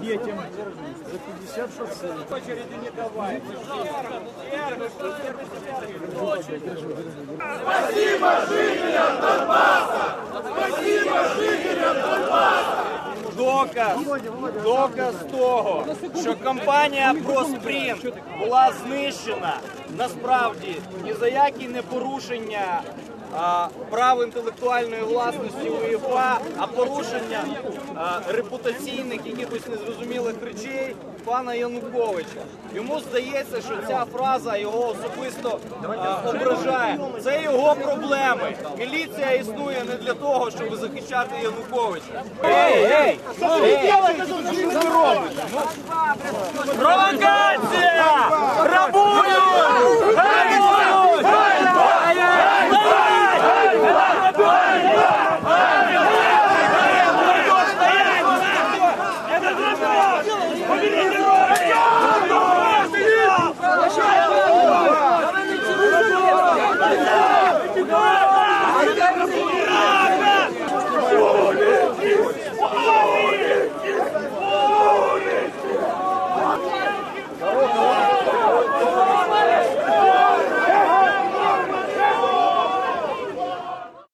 Детям. За 50 процентов. Очереди давай. Доказ, доказ того, що компанія Проспринт була знищена насправді ні за які не порушення прав інтелектуальної власності УЄФА, а порушення репутаційних якихось незрозумілих речей пана Януковича. Йому здається, що ця фраза його особисто ображає. Це його проблеми. Міліція існує не для того, щоб захищати Януковича. Ей, ей! Що ви робите? Провокація!